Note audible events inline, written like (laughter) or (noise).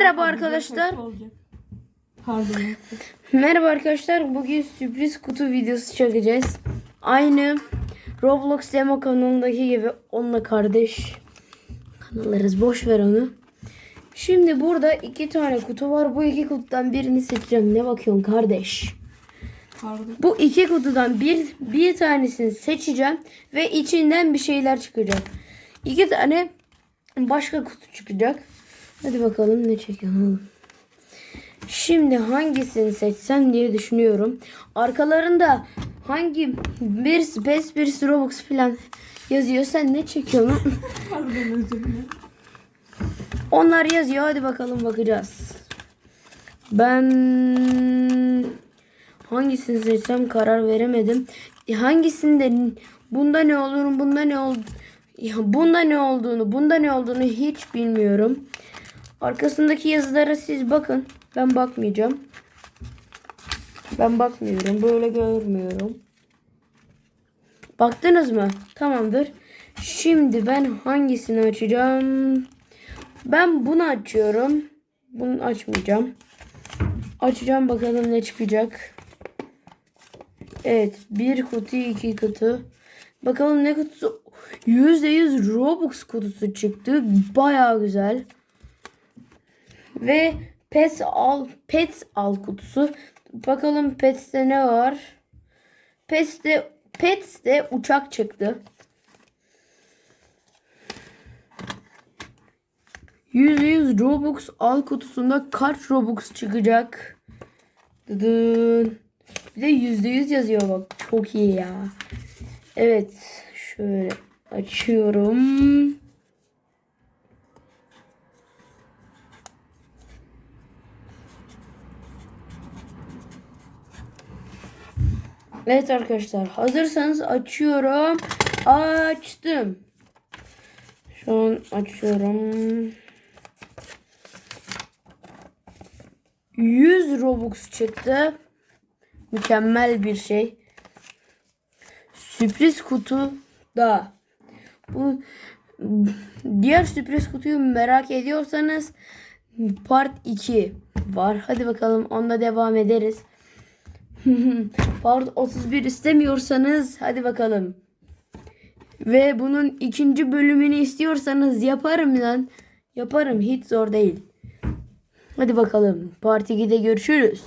Merhaba arkadaşlar. Pardon. Merhaba arkadaşlar. Bugün sürpriz kutu videosu çekeceğiz. Aynı Roblox demo kanalındaki gibi onunla kardeş kanallarız. Boş ver onu. Şimdi burada iki tane kutu var. Bu iki kutudan birini seçeceğim. Ne bakıyorsun kardeş? Pardon. Bu iki kutudan bir bir tanesini seçeceğim ve içinden bir şeyler çıkacak. İki tane başka kutu çıkacak. Hadi bakalım ne çekiyorum. Şimdi hangisini seçsem diye düşünüyorum. Arkalarında hangi bir space bir Robux falan yazıyor. Sen ne çekiyorsun? Onlar yazıyor. Hadi bakalım bakacağız. Ben hangisini seçsem karar veremedim. Hangisinde bunda ne olur, bunda ne ol bunda ne olduğunu, bunda ne olduğunu hiç bilmiyorum. Arkasındaki yazılara siz bakın. Ben bakmayacağım. Ben bakmıyorum. Böyle görmüyorum. Baktınız mı? Tamamdır. Şimdi ben hangisini açacağım? Ben bunu açıyorum. Bunu açmayacağım. Açacağım bakalım ne çıkacak. Evet. Bir kutu iki kutu. Bakalım ne kutusu. %100 Robux kutusu çıktı. Baya güzel. Ve pets al pets al kutusu. Bakalım pets'te ne var? Pets'te pets'te uçak çıktı. %100 Robux al kutusunda kaç Robux çıkacak? Dıdın. Bir de %100 yazıyor bak. Çok iyi ya. Evet. Şöyle açıyorum. Evet arkadaşlar hazırsanız açıyorum. Açtım. Şu an açıyorum. 100 Robux çıktı. Mükemmel bir şey. Sürpriz kutu da. Bu diğer sürpriz kutuyu merak ediyorsanız part 2 var. Hadi bakalım onda devam ederiz. (laughs) part 31 istemiyorsanız hadi bakalım. Ve bunun ikinci bölümünü istiyorsanız yaparım lan. Yaparım hiç zor değil. Hadi bakalım. Part 2'de görüşürüz.